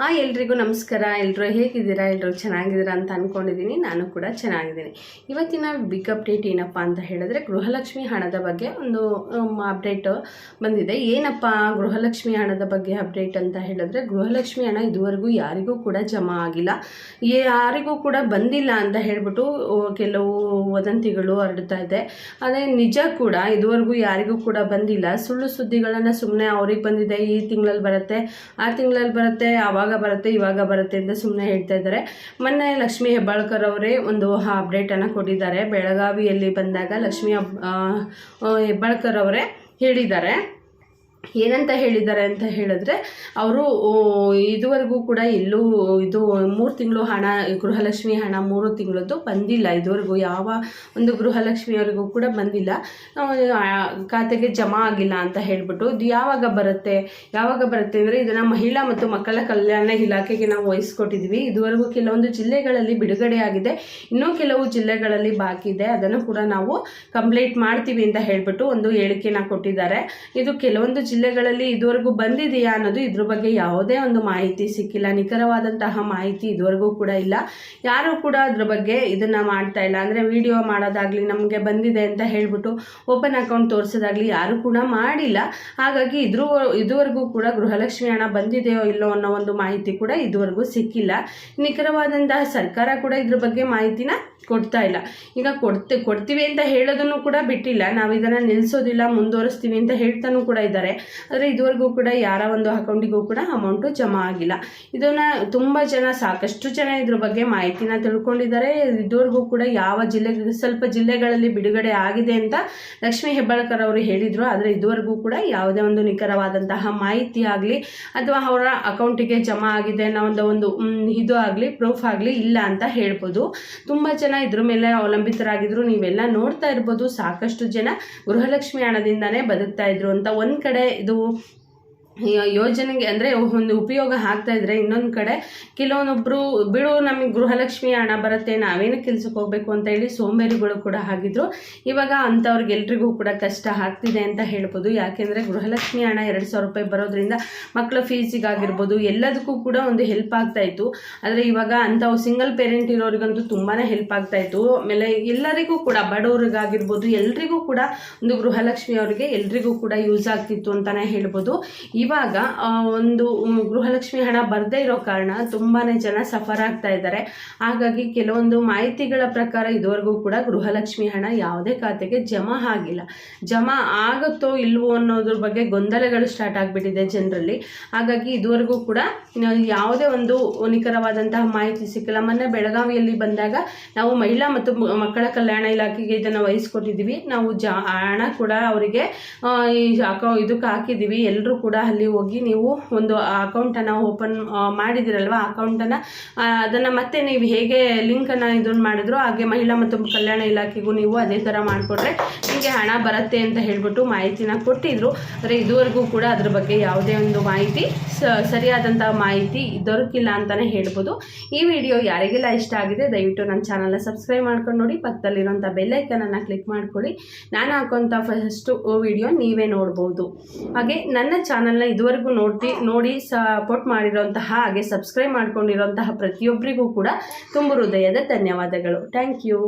ಹಾಂ, ಎಲ್ರಿಗೂ ನಮಸ್ಕಾರ. ಎಲ್ಲರೂ ಹೇಗಿದ್ದೀರಾ? ಎಲ್ಲರೂ ಚೆನ್ನಾಗಿದ್ದೀರಾ ಅಂತ ಅಂದ್ಕೊಂಡಿದ್ದೀನಿ ನಾನು ಕೂಡ ಚೆನ್ನಾಗಿದ್ದೀನಿ. ಇವತ್ತಿನ ಬಿಗ್ ಅಪ್ಡೇಟ್ ಏನಪ್ಪ ಅಂತ ಹೇಳಿದ್ರೆ, ಗೃಹಲಕ್ಷ್ಮಿ ಹಣದ ಬಗ್ಗೆ ಒಂದು ಅಪ್ಡೇಟ್ ಬಂದಿದೆ. ಏನಪ್ಪ ಗೃಹಲಕ್ಷ್ಮಿ ಹಣದ ಬಗ್ಗೆ ಅಪ್ಡೇಟ್ ಅಂತ ಹೇಳಿದ್ರೆ, ಗೃಹಲಕ್ಷ್ಮಿ ಹಣ ಇದುವರೆಗೂ ಯಾರಿಗೂ ಕೂಡ ಜಮಾ ಆಗಿಲ್ಲ. ಯಾರಿಗೂ ಕೂಡ ಬಂದಿಲ್ಲ ಅಂತ ಹೇಳ್ಬಿಟ್ಟು ಕೆಲವು ವದಂತಿಗಳು ಹರಡ್ತಾ ಇದೆ. ಅದೇ ನಿಜ ಕೂಡ, ಇದುವರೆಗೂ ಯಾರಿಗೂ ಕೂಡ ಬಂದಿಲ್ಲ. ಸುಳ್ಳು ಸುದ್ದಿಗಳನ್ನು ಸುಮ್ಮನೆ ಅವ್ರಿಗೆ ಬಂದಿದೆ, ಈ ತಿಂಗಳಲ್ಲಿ ಬರುತ್ತೆ, ಆ ತಿಂಗಳಲ್ಲಿ ಬರುತ್ತೆ ಆವಾಗ ಬರುತ್ತೆ, ಇವಾಗ ಬರುತ್ತೆ ಅಂತ ಸುಮ್ಮನೆ ಹೇಳ್ತಾ ಇದ್ದಾರೆ. ಮೊನ್ನೆ ಲಕ್ಷ್ಮಿ ಹೆಬ್ಬಾಳ್ಕರ್ ಅವರೇ ಒಂದು ಅಪ್ಡೇಟನ್ನು ಕೊಟ್ಟಿದ್ದಾರೆ. ಬೆಳಗಾವಿಯಲ್ಲಿ ಬಂದಾಗ ಲಕ್ಷ್ಮಿ ಹೆಬ್ಬಾಳ್ಕರ್ ಅವರೇ ಹೇಳಿದ್ದಾರೆ. ಏನಂತ ಹೇಳಿದ್ದಾರೆ ಅಂತ ಹೇಳಿದ್ರೆ, ಅವರು ಇದುವರೆಗೂ ಕೂಡ ಎಲ್ಲೂ, ಇದು ಮೂರು ತಿಂಗಳು ಹಣ, ಗೃಹಲಕ್ಷ್ಮಿ ಹಣ ಮೂರು ತಿಂಗಳದ್ದು ಬಂದಿಲ್ಲ. ಇದುವರೆಗೂ ಯಾವ ಒಂದು ಗೃಹಲಕ್ಷ್ಮಿಯವರೆಗೂ ಕೂಡ ಬಂದಿಲ್ಲ. ಖಾತೆಗೆ ಜಮಾ ಆಗಿಲ್ಲ ಅಂತ ಹೇಳಿಬಿಟ್ಟು, ಇದು ಯಾವಾಗ ಬರುತ್ತೆ? ಯಾವಾಗ ಬರುತ್ತೆ ಅಂದರೆ, ಇದನ್ನು ಮಹಿಳಾ ಮತ್ತು ಮಕ್ಕಳ ಕಲ್ಯಾಣ ಇಲಾಖೆಗೆ ನಾವು ವಹಿಸ್ಕೊಟ್ಟಿದ್ವಿ. ಇದುವರೆಗೂ ಕೆಲವೊಂದು ಜಿಲ್ಲೆಗಳಲ್ಲಿ ಬಿಡುಗಡೆ ಆಗಿದೆ. ಇನ್ನೂ ಕೆಲವು ಜಿಲ್ಲೆಗಳಲ್ಲಿ ಬಾಕಿ ಇದೆ. ಅದನ್ನು ಕೂಡ ನಾವು ಕಂಪ್ಲೀಟ್ ಮಾಡ್ತೀವಿ ಅಂತ ಹೇಳಿಬಿಟ್ಟು ಒಂದು ಹೇಳಿಕೆನ ಕೊಟ್ಟಿದ್ದಾರೆ. ಇದು ಕೆಲವೊಂದು ಜಿಲ್ಲೆಗಳಲ್ಲಿ ಇದುವರೆಗೂ ಬಂದಿದೆಯಾ ಅನ್ನೋದು ಇದ್ರ ಬಗ್ಗೆ ಯಾವುದೇ ಒಂದು ಮಾಹಿತಿ ಸಿಕ್ಕಿಲ್ಲ. ನಿಖರವಾದಂತಹ ಮಾಹಿತಿ ಇದುವರೆಗೂ ಕೂಡ ಇಲ್ಲ. ಯಾರು ಕೂಡ ಅದ್ರ ಬಗ್ಗೆ ಇದನ್ನ ಮಾಡ್ತಾ ಇಲ್ಲ. ಅಂದರೆ ವಿಡಿಯೋ ಮಾಡೋದಾಗ್ಲಿ, ನಮಗೆ ಬಂದಿದೆ ಅಂತ ಹೇಳ್ಬಿಟ್ಟು ಓಪನ್ ಅಕೌಂಟ್ ತೋರಿಸೋದಾಗ್ಲಿ ಯಾರು ಕೂಡ ಮಾಡಿಲ್ಲ. ಹಾಗಾಗಿ ಇದ್ರ, ಇದುವರೆಗೂ ಕೂಡ ಗೃಹಲಕ್ಷ್ಮಿ ಹಣ ಬಂದಿದೆಯೋ ಇಲ್ಲೋ ಅನ್ನೋ ಒಂದು ಮಾಹಿತಿ ಕೂಡ ಇದುವರೆಗೂ ಸಿಕ್ಕಿಲ್ಲ. ನಿಖರವಾದಂತಹ ಸರ್ಕಾರ ಕೂಡ ಇದ್ರ ಬಗ್ಗೆ ಮಾಹಿತಿನ ಕೊಡ್ತಾ ಇಲ್ಲ. ಈಗ ಕೊಡ್ತೆ, ಕೊಡ್ತೀವಿ ಅಂತ ಹೇಳೋದನ್ನು ಕೂಡ ಬಿಟ್ಟಿಲ್ಲ. ನಾವು ಇದನ್ನು ನಿಲ್ಲಿಸೋದಿಲ್ಲ ಮುಂದುವರಿಸ್ತೀವಿ ಅಂತ ಹೇಳ್ತಾನೂ ಕೂಡ ಇದ್ದಾರೆ. ಆದರೆ ಇದುವರೆಗೂ ಕೂಡ ಯಾರ ಒಂದು ಅಕೌಂಟಿಗೂ ಕೂಡ ಅಮೌಂಟು ಜಮಾ ಆಗಿಲ್ಲ. ಇದನ್ನು ತುಂಬ ಜನ, ಸಾಕಷ್ಟು ಜನ ಇದ್ರ ಬಗ್ಗೆ ಮಾಹಿತಿನ ತಿಳ್ಕೊಂಡಿದ್ದಾರೆ. ಇದುವರೆಗೂ ಕೂಡ ಯಾವ ಜಿಲ್ಲೆ, ಸ್ವಲ್ಪ ಜಿಲ್ಲೆಗಳಲ್ಲಿ ಬಿಡುಗಡೆ ಆಗಿದೆ ಅಂತ ಲಕ್ಷ್ಮೀ ಹೆಬ್ಬಾಳ್ಕರ್ ಅವರು ಹೇಳಿದರು. ಆದರೆ ಇದುವರೆಗೂ ಕೂಡ ಯಾವುದೇ ಒಂದು ನಿಖರವಾದಂತಹ ಮಾಹಿತಿ ಆಗಲಿ ಅಥವಾ ಅವರ ಅಕೌಂಟಿಗೆ ಜಮಾ ಆಗಿದೆ ಅನ್ನೋ ಒಂದು ಒಂದು ಇದು ಆಗಲಿ, ಪ್ರೂಫ್ ಆಗಲಿ ಇಲ್ಲ ಅಂತ ಹೇಳ್ಬೋದು. ತುಂಬ ಜನ ಇದ್ರ ಮೇಲೆ ಅವಲಂಬಿತರಾಗಿದ್ರು, ನೀವೆಲ್ಲ ನೋಡ್ತಾ ಇರ್ಬೋದು. ಸಾಕಷ್ಟು ಜನ ಗೃಹಲಕ್ಷ್ಮಿ ಹಣದಿಂದಾನೇ ಬದುಕ್ತಾ ಇದ್ರು ಅಂತ ಒಂದ್ ಕಡೆ ಇದು ಯೋಜನೆಗೆ ಅಂದರೆ ಒಂದು ಉಪಯೋಗ ಆಗ್ತಾ ಇದ್ದರೆ ಇನ್ನೊಂದು ಕಡೆ ಕೆಲವೊಂದೊಬ್ಬರು ಬಿಡು, ನಮಗೆ ಗೃಹಲಕ್ಷ್ಮಿ ಹಣ ಬರುತ್ತೆ, ನಾವೇನು ಕೆಲಸಕ್ಕೆ ಹೋಗಬೇಕು? ಅಂತ ಹೇಳಿ ಸೋಂಬೇರಿಗಳು ಕೂಡ ಆಗಿದ್ರು ಇವಾಗ ಅಂಥವ್ರಿಗೆಲ್ರಿಗೂ ಕೂಡ ಕಷ್ಟ ಆಗ್ತಿದೆ ಅಂತ ಹೇಳ್ಬೋದು. ಯಾಕೆಂದರೆ ಗೃಹಲಕ್ಷ್ಮಿ ಹಣ ಎರಡು ಸಾವಿರ ರೂಪಾಯಿ ಬರೋದ್ರಿಂದ ಮಕ್ಕಳ ಫೀಸಿಗಾಗಿರ್ಬೋದು, ಎಲ್ಲದಕ್ಕೂ ಕೂಡ ಒಂದು ಹೆಲ್ಪ್ ಆಗ್ತಾ ಇತ್ತು. ಆದರೆ ಇವಾಗ ಅಂಥವು ಸಿಂಗಲ್ ಪೇರೆಂಟ್ ಇರೋರಿಗಂತೂ ತುಂಬಾ ಹೆಲ್ಪ್ ಆಗ್ತಾ ಇತ್ತು. ಆಮೇಲೆ ಎಲ್ಲರಿಗೂ ಕೂಡ, ಬಡವರಿಗಾಗಿರ್ಬೋದು, ಎಲ್ರಿಗೂ ಕೂಡ ಒಂದು ಗೃಹಲಕ್ಷ್ಮಿ ಅವರಿಗೆ ಎಲ್ರಿಗೂ ಕೂಡ ಯೂಸ್ ಆಗ್ತಿತ್ತು ಅಂತಲೇ ಹೇಳ್ಬೋದು. ಇವಾಗ ಆ, ಒಂದು ಗೃಹಲಕ್ಷ್ಮಿ ಹಣ ಬರದೇ ಇರೋ ಕಾರಣ ತುಂಬಾ ಜನ ಸಫರ್ ಆಗ್ತಾ ಇದ್ದಾರೆ. ಹಾಗಾಗಿ ಕೆಲವೊಂದು ಮಾಹಿತಿಗಳ ಪ್ರಕಾರ ಇದುವರೆಗೂ ಕೂಡ ಗೃಹಲಕ್ಷ್ಮಿ ಹಣ ಯಾವುದೇ ಖಾತೆಗೆ ಜಮಾ ಆಗಿಲ್ಲ. ಜಮಾ ಆಗುತ್ತೋ ಇಲ್ವೋ ಅನ್ನೋದ್ರ ಬಗ್ಗೆ ಗೊಂದಲಗಳು ಸ್ಟಾರ್ಟ್ ಆಗಿಬಿಟ್ಟಿದೆ ಜನರಲ್ಲಿ. ಹಾಗಾಗಿ ಇದುವರೆಗೂ ಕೂಡ ಯಾವುದೇ ಒಂದು ನಿಖರವಾದಂತಹ ಮಾಹಿತಿ ಸಿಕ್ಕಿಲ್ಲ. ಮೊನ್ನೆ ಬೆಳಗಾವಿಯಲ್ಲಿ ಬಂದಾಗ ನಾವು ಮಹಿಳಾ ಮತ್ತು ಮಕ್ಕಳ ಕಲ್ಯಾಣ ಇಲಾಖೆಗೆ ಇದನ್ನು ವಹಿಸ್ಕೊಟ್ಟಿದ್ದೀವಿ. ನಾವು ಜ ಹಣ ಕೂಡ ಅವರಿಗೆ ಇದಕ್ಕೆ ಹಾಕಿದ್ದೀವಿ. ಎಲ್ಲರೂ ಕೂಡ ಅಲ್ಲಿ ಹೋಗಿ ನೀವು ಒಂದು ಅಕೌಂಟನ್ನು ಓಪನ್ ಮಾಡಿದಿರಲ್ವ? ಅಕೌಂಟನ್ನು ಅದನ್ನು ಮತ್ತೆ ನೀವು ಹೇಗೆ ಲಿಂಕನ್ನು ಇದನ್ನು ಮಾಡಿದ್ರು ಹಾಗೆ ಮಹಿಳಾ ಮತ್ತು ಕಲ್ಯಾಣ ಇಲಾಖೆಗೂ ನೀವು ಅದೇ ಥರ ಮಾಡಿಕೊಟ್ರೆ ನಿಮಗೆ ಹಣ ಬರುತ್ತೆ ಅಂತ ಹೇಳಿಬಿಟ್ಟು ಮಾಹಿತಿನ ಕೊಟ್ಟಿದ್ರು. ಆದರೆ ಇದುವರೆಗೂ ಕೂಡ ಅದ್ರ ಬಗ್ಗೆ ಯಾವುದೇ ಒಂದು ಮಾಹಿತಿ ಸರಿಯಾದಂಥ ಮಾಹಿತಿ ದೊರಕಿಲ್ಲ ಅಂತಲೇ ಹೇಳ್ಬೋದು. ಈ ವಿಡಿಯೋ ಯಾರಿಗೆಲ್ಲ ಇಷ್ಟ ಆಗಿದೆ, ದಯವಿಟ್ಟು ನನ್ನ ಚಾನಲ್ನ ಸಬ್ಸ್ಕ್ರೈಬ್ ಮಾಡ್ಕೊಂಡು ನೋಡಿ ಪಕ್ಕದಲ್ಲಿರೋಂಥ ಬೆಲ್ಲೈಕನನ್ನು ಕ್ಲಿಕ್ ಮಾಡ್ಕೊಳ್ಳಿ. ನಾನು ಹಾಕೋಂಥ ಫಸ್ಟು ವಿಡಿಯೋ ನೀವೇ ನೋಡ್ಬೋದು. ಹಾಗೆ ನನ್ನ ಚಾನಲ್ನ ಇದುವರೆಗೂ ನೋಡ್ತಿ ನೋಡಿ ಸಪೋರ್ಟ್ ಮಾಡಿರೋಂತಹ ಹಾಗೆ ಸಬ್ಸ್ಕ್ರೈಬ್ ಮಾಡ್ಕೊಂಡಿರೋಂತಹ ಪ್ರತಿಯೊಬ್ಬರಿಗೂ ಕೂಡ ತುಂಬ ಹೃದಯದ ಧನ್ಯವಾದಗಳು. Thank you.